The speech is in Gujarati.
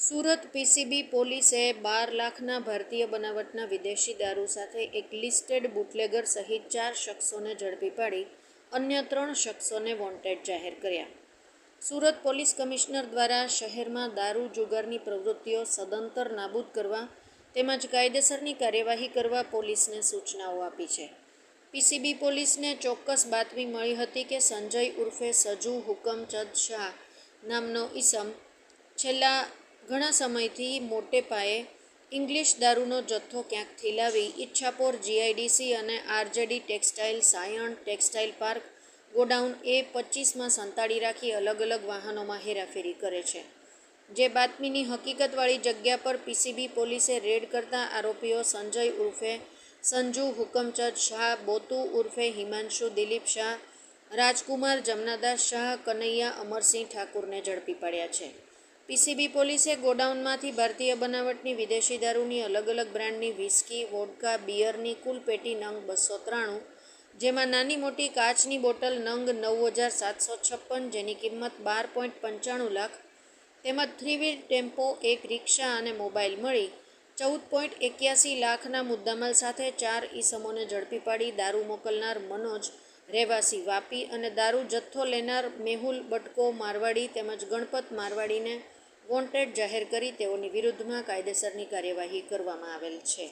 સુરત પીસીબી પોલીસે બાર લાખના ભારતીય બનાવટના વિદેશી દારૂ સાથે એક લિસ્ટેડ બુટલેગર સહિત ચાર શખ્સોને ઝડપી પાડી, અન્ય ત્રણ શખ્સોને વોન્ટેડ જાહેર કર્યા. સુરત પોલીસ કમિશનર દ્વારા શહેરમાં દારૂ જુગારની પ્રવૃત્તિઓ સદંતર નાબૂદ કરવા, તેમજ કાયદેસરની કાર્યવાહી કરવા પોલીસને સૂચનાઓ આપી છે. પીસીબી પોલીસને ચોક્કસ બાતમી મળી હતી કે સંજય ઉર્ફે સજુ હુકમચંદ શાહ નામનો ઈસમ છેલ્લા ઘણા સમયથી મોટે પાયે ઇંગ્લિશ દારૂનો જથ્થો ક્યાંક થીલાવી ઈચ્છાપોર જીઆઈડીસી અને RJD textile, Sayan, textile park, godown એ પચીસમાં સંતાડી રાખી અલગ અલગ વાહનોમાં હેરાફેરી કરે છે. જે બાતમીની હકીકતવાળી જગ્યા પર પીસીબી પોલીસે રેડ કરતા આરોપીઓ સંજય ઉર્ફે, સંજુ હુકમચંદ શાહ, બોતુ ઉર્ફે હિમાંશુ દિલીપ શાહ, રાજકુમાર જમનાદાસ શાહ, કનૈયા અમરસિંહ ઠાકુરને ઝડપી પાડ્યા છે. પીસીબી પોલીસે ગોડાઉનમાંથી ભારતીય બનાવટની વિદેશી દારૂની અલગ અલગ બ્રાન્ડની વિસ્કી, વોડકા, બિયરની કુલ પેટી નંગ બસો ત્રાણું, જેમાં નાની મોટી કાચની બોટલ નંગ નવ હજાર સાતસો છપ્પન, જેની કિંમત બાર પોઈન્ટ પંચાણું લાખ, તેમજ થ્રી વ્હીલ ટેમ્પો, એક રિક્ષા અને મોબાઈલ મળી. ચૌદ પોઈન્ટ એક્યાસી લાખના મુદ્દામાલ સાથે ચાર ઈસમોને ઝડપી પાડી દારૂ મોકલનાર મનોજ રહેવાસી વાપી અને દારૂ જથ્થો લેનાર મેહુલ બટકો મારવાડી તેમજ ગણપત મારવાડીને વોન્ટેડ જાહેર કરી તેઓની વિરુદ્ધમાં કાયદેસરની કાર્યવાહી કરવામાં આવેલ છે.